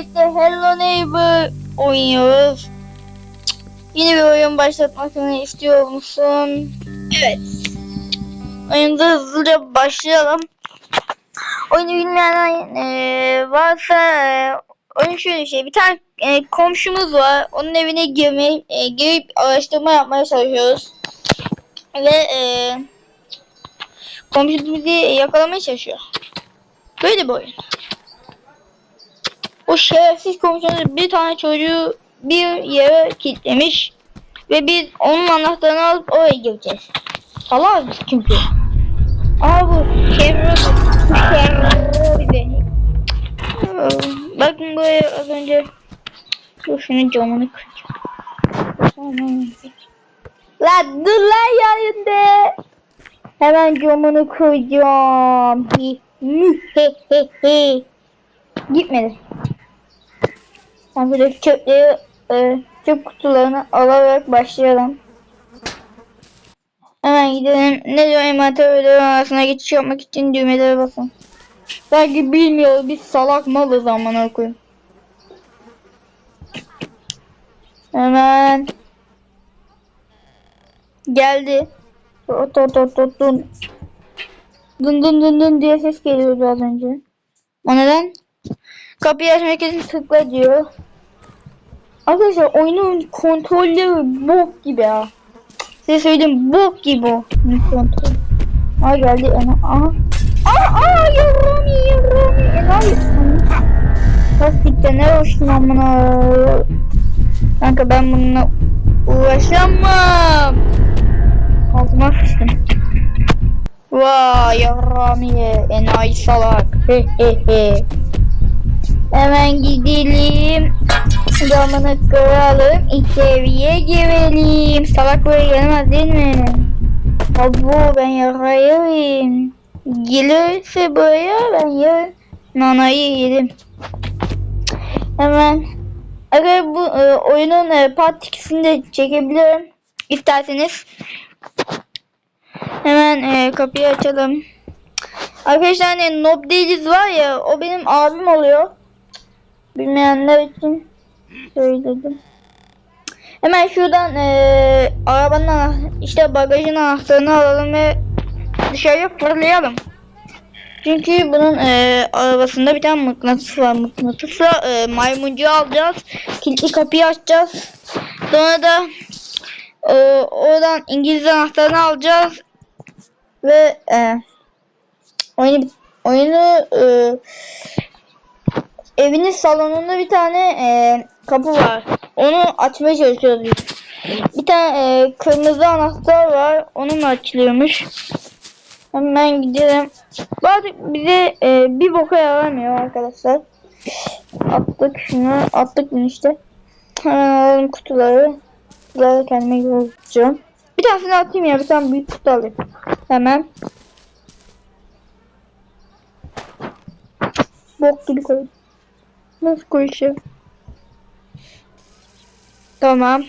İşte Hello Neighbor oynuyoruz. Yeni bir oyun başlatmasını istiyor musun? Evet. Oyunda hızlıca başlayalım. Oyunu bilmeyen e, varsa e, oyun şöyle bir şey. Bir tane e, komşumuz var. Onun evine girmeyi, e, girip araştırma yapmaya çalışıyoruz. Ve e, komşumuz bizi yakalamaya çalışıyor. Böyle bir oyun. O şerefsiz komşumuz bir tane çocuğu bir yere kilitlemiş ve biz onun anahtarını alıp oraya gireceğiz. Salak çünkü. Aa bu Şevro Şevro bizi. Bakın buraya az önce Dur şunun camını kıracağım. Lan dur lan yayında. Hemen camını kıracağım. Gitmedi. Ben böyle çöpleri e, çöp kutularını alarak başlayalım. Hemen gidelim. Ne diyor envanter arasına geçiş yapmak için düğmelere basın. Belki bilmiyor biz salak malız aman koyayım. Hemen geldi. Ot ot ot ot dun. Dun dun dun dun diye ses geliyordu az önce. O neden? Kapıyı açmak için tıkla diyor. Arkadaşlar oyunun kontrolleri bok gibi ya. Size söyleyeyim bok gibi o kontrol. Aa geldi ana. Aha. Aa aa yarami yarami. Enayi. Plastikte ne hoşsun amına. Kanka ben bununla uğraşamam. Altıma sıçtım. Vay yarami enayi salak. He he he. Hemen gidelim. Camını kıralım. İçeriye girelim. Salak buraya gelmez değil mi? Abo ben yarayayım. Gelirse buraya ben yarın nanayı yedim. Hemen Eğer bu e, oyunun e, part 2'sini de çekebilirim. İsterseniz. Hemen e, kapıyı açalım. Arkadaşlar hani Nob Değiliz var ya o benim abim oluyor. Bilmeyenler için söyledim. Hemen şuradan eee arabanın işte bagajın anahtarını alalım ve dışarıya fırlayalım. Çünkü bunun eee, arabasında bir tane mıknatıs var. Mıknatısla eee maymuncuğu alacağız. Kilitli kapıyı açacağız. Sonra da eee, oradan İngiliz anahtarını alacağız. Ve eee oyunu oyunu eee evinin salonunda bir tane e, kapı var. Onu açmaya çalışıyoruz biz. Bir tane e, kırmızı anahtar var. Onunla açılıyormuş. Hemen gidelim. Bazı bize e, bir boka yaramıyor arkadaşlar. Attık şunu. Attık bunu işte. Hemen alalım kutuları. Kutuları kendime yoğuracağım. Bir tanesini atayım ya. Bir tane büyük kutu alayım. Hemen. Bok gibi koydum. Nasıl koyuşu? Tamam.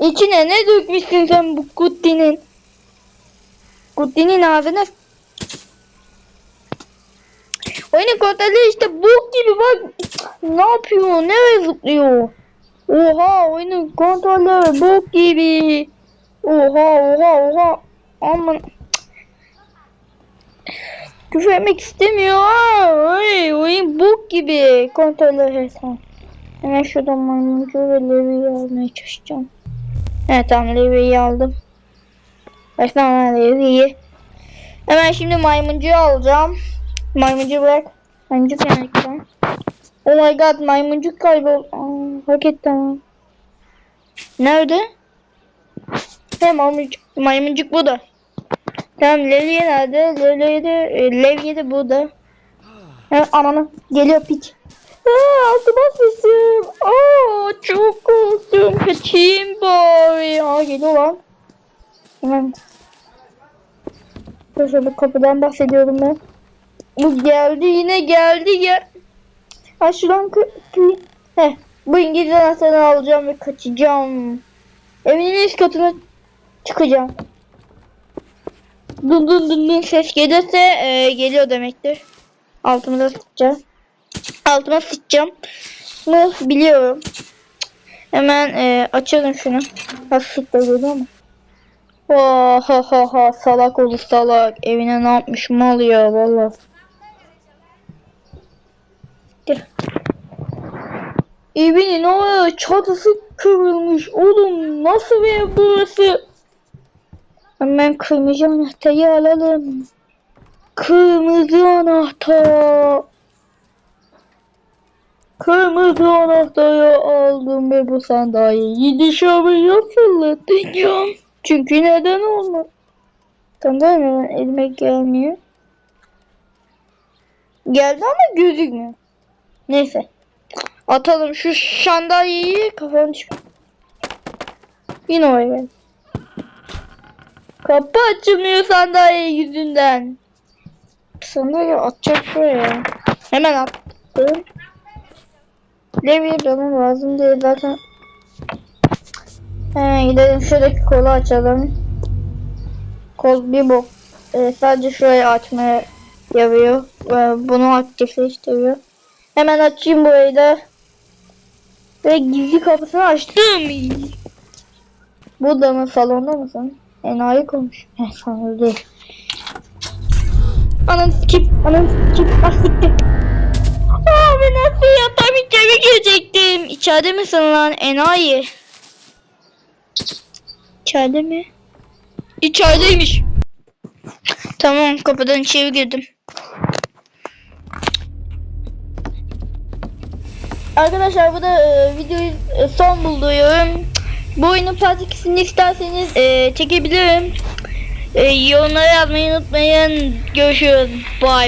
İçine ne dökmüşsün sen bu kuttinin? Kuttinin ağzına Oyunun kontrolü işte bok gibi bak. Ne yapıyor? Nereye zıplıyor? Oha oyunun kontrolü bok gibi. Oha oha oha. Aman. Küfür etmek istemiyor. Ay, oyun bok gibi. Kontrolör tamam. Hemen şuradan maymuncu ve Levi'yi almaya çalışacağım. Evet tamam Levi'yi aldım. Baştan Levi'yi. Hemen şimdi maymuncuyu alacağım. Maymuncu bırak. Maymuncuk lütfen. Oh my god maymuncuk kaybol. Aa, hareket tamam. Nerede? He maymuncuk, maymuncuk bu da. Tamam Levye nerede? Levye de, e, Levye de burada. Ha, ananı geliyor piç. Aa, altıma sesim. Aa, çok korktum. Kaçayım bari. Aa, geliyor lan. Hemen. Şöyle kapıdan bahsediyorum ben. Bu geldi yine geldi ya. Ha şuradan Heh, bu İngiliz anahtarını alacağım ve kaçacağım. Evinin üst katına çıkacağım. Dun dun dun dun ses gelirse e, geliyor demektir. Altımıza sıkacağız. altıma sıçacağım. Bunu biliyorum. Hemen e, açalım şunu. Hafif de görüyor mu? Oh, ha ha ha salak olur salak. Evine ne yapmış mal ya valla. Gel. Evinin o çatısı kırılmış. Oğlum nasıl bir burası? Hemen kırmızı anahtarı alalım. Kırmızı anahtar. Kırmızı anahtarı aldım ve bu sandalyeyi dışarıya fırlatacağım. Çünkü neden olmaz? Sandalye neden elime gelmiyor? Geldi ama gözükmüyor. Neyse. Atalım şu sandalyeyi kafanı çık. Yine oraya gel. Kapı açılmıyor sandalye yüzünden. Sandalye atacak şuraya. Hemen attım. Levye bana lazım değil zaten. Hemen gidelim şuradaki kolu açalım. Kol bir bok. Ee, sadece şurayı açmaya yarıyor. Ve bunu aktifleştiriyor. Hemen açayım burayı da. Ve gizli kapısını açtım. Burada mı salonda mısın? Enayi konuş. He sanır değil. Anam sikip, anam sikip, ah siktir. Abi nasıl ya? Tam içeri girecektim. İçeride misin lan enayi? İçeride mi? İçerideymiş. Tamam kapıdan içeri girdim. Arkadaşlar bu da e, videoyu e, son buluyorum. Bu oyunun part 2'sini isterseniz e, çekebilirim. E, yorumlara yazmayı unutmayın. Görüşürüz. Bye.